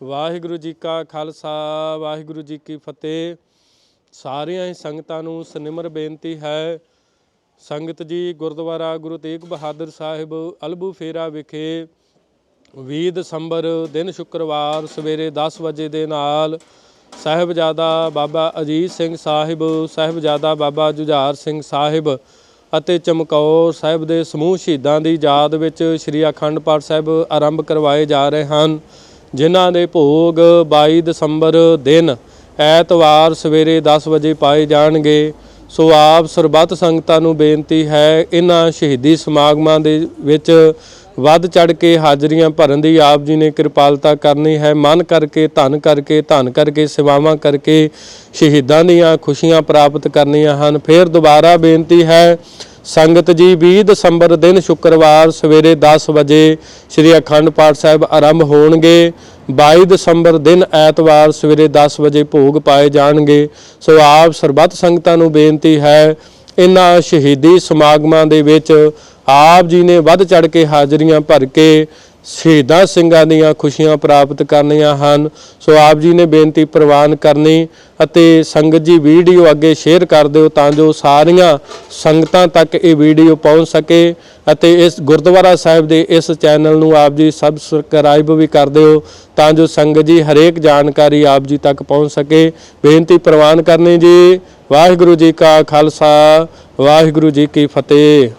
ਵਾਹਿਗੁਰੂ ਜੀ ਕਾ ਖਾਲਸਾ, ਵਾਹਿਗੁਰੂ ਜੀ ਕੀ ਫਤਿਹ। ਸਾਰੀਆਂ ਹੀ ਸੰਗਤਾਂ ਨੂੰ ਸਨਿਮਰ ਬੇਨਤੀ ਹੈ, ਸੰਗਤ ਜੀ ਗੁਰਦੁਆਰਾ ਗੁਰੂ ਤੇਗ ਬਹਾਦਰ ਸਾਹਿਬ ਅਲਬੂ ਫੇਰਾ ਵਿਖੇ 20 ਦਸੰਬਰ ਦਿਨ ਸ਼ੁੱਕਰਵਾਰ ਸਵੇਰੇ 10 ਵਜੇ ਦੇ ਨਾਲ ਸਾਹਿਬਜ਼ਾਦਾ ਬਾਬਾ ਅਜੀਤ ਸਿੰਘ ਸਾਹਿਬ, ਸਾਹਿਬਜ਼ਾਦਾ ਬਾਬਾ ਜੁਝਾਰ ਸਿੰਘ ਸਾਹਿਬ ਅਤੇ ਚਮਕੌਰ ਸਾਹਿਬ ਦੇ ਸਮੂਹ ਸ਼ਹੀਦਾਂ ਦੀ ਯਾਦ ਵਿੱਚ ਸ੍ਰੀ ਅਖੰਡ ਪਾਠ ਸਾਹਿਬ ਆਰੰਭ ਕਰਵਾਏ ਜਾ ਰਹੇ ਹਨ। ਜਿਨ੍ਹਾਂ ਦੇ ਭੋਗ 22 ਦਸੰਬਰ ਦਿਨ ਐਤਵਾਰ ਸਵੇਰੇ 10 ਵਜੇ ਪਾਏ ਜਾਣਗੇ। ਸੋ ਆਪ ਸਰਬੱਤ ਸੰਗਤਾਂ ਨੂੰ ਬੇਨਤੀ ਹੈ ਇਹਨਾਂ ਸ਼ਹੀਦੀ ਸਮਾਗਮਾਂ ਦੇ ਵਿੱਚ ਵੱਧ ਚੜ ਕੇ ਹਾਜ਼ਰੀਆਂ ਭਰਨ ਦੀ ਆਪ ਜੀ ਨੇ ਕਿਰਪਾਲਤਾ ਕਰਨੀ ਹੈ। ਮਨ ਕਰਕੇ, ਧਨ ਕਰਕੇ ਧਨ ਕਰਕੇ, ਸੇਵਾਵਾਂ ਕਰਕੇ ਸ਼ਹੀਦਾਂ ਦੀਆਂ ਖੁਸ਼ੀਆਂ ਪ੍ਰਾਪਤ ਕਰਨੀਆਂ ਹਨ। ਫਿਰ ਦੁਬਾਰਾ ਬੇਨਤੀ ਹੈ ਸੰਗਤ ਜੀ 20 ਦਸੰਬਰ ਦਿਨ ਸ਼ੁੱਕਰਵਾਰ ਸਵੇਰੇ 10 ਵਜੇ ਸ੍ਰੀ ਅਖੰਡ ਪਾਠ ਸਾਹਿਬ ਆਰੰਭ ਹੋਣਗੇ। 22 ਦਸੰਬਰ ਦਿਨ ਐਤਵਾਰ ਸਵੇਰੇ 10 ਵਜੇ ਭੋਗ ਪਾਏ ਜਾਣਗੇ। ਸੋ ਆਪ ਸਰਬੱਤ ਸੰਗਤਾਂ ਨੂੰ ਬੇਨਤੀ ਹੈ ਇਹਨਾਂ ਸ਼ਹੀਦੀ ਸਮਾਗਮਾਂ ਦੇ ਵਿੱਚ ਆਪ ਜੀ ਨੇ ਵੱਧ ਚੜ ਕੇ ਹਾਜ਼ਰੀਆਂ ਭਰ ਕੇ ਸ਼ਹੀਦਾਂ ਸਿੰਘਾਂ ਦੀਆਂ ਖੁਸ਼ੀਆਂ ਪ੍ਰਾਪਤ ਕਰਨੀਆਂ ਹਨ। ਸੋ ਆਪ ਜੀ ਨੇ ਬੇਨਤੀ ਪ੍ਰਵਾਨ ਕਰਨੀ ਅਤੇ ਸੰਗਤ ਜੀ ਵੀਡੀਓ ਅੱਗੇ ਸ਼ੇਅਰ ਕਰ ਦਿਓ ਤਾਂ ਜੋ ਸਾਰੀਆਂ ਸੰਗਤਾਂ ਤੱਕ ਇਹ ਵੀਡੀਓ ਪਹੁੰਚ ਸਕੇ ਅਤੇ ਇਸ ਗੁਰਦੁਆਰਾ ਸਾਹਿਬ ਦੇ ਇਸ ਚੈਨਲ ਨੂੰ ਆਪ ਜੀ ਸਬਸਕ੍ਰਾਈਬ ਵੀ ਕਰ ਦਿਓ ਤਾਂ ਜੋ ਸੰਗਤ ਜੀ ਹਰੇਕ ਜਾਣਕਾਰੀ ਆਪ ਜੀ ਤੱਕ ਪਹੁੰਚ ਸਕੇ। ਬੇਨਤੀ ਪ੍ਰਵਾਨ ਕਰਨੀ ਜੀ। ਵਾਹਿਗੁਰੂ ਜੀ ਕਾ ਖਾਲਸਾ, ਵਾਹਿਗੁਰੂ ਜੀ ਕੀ ਫਤਿਹ।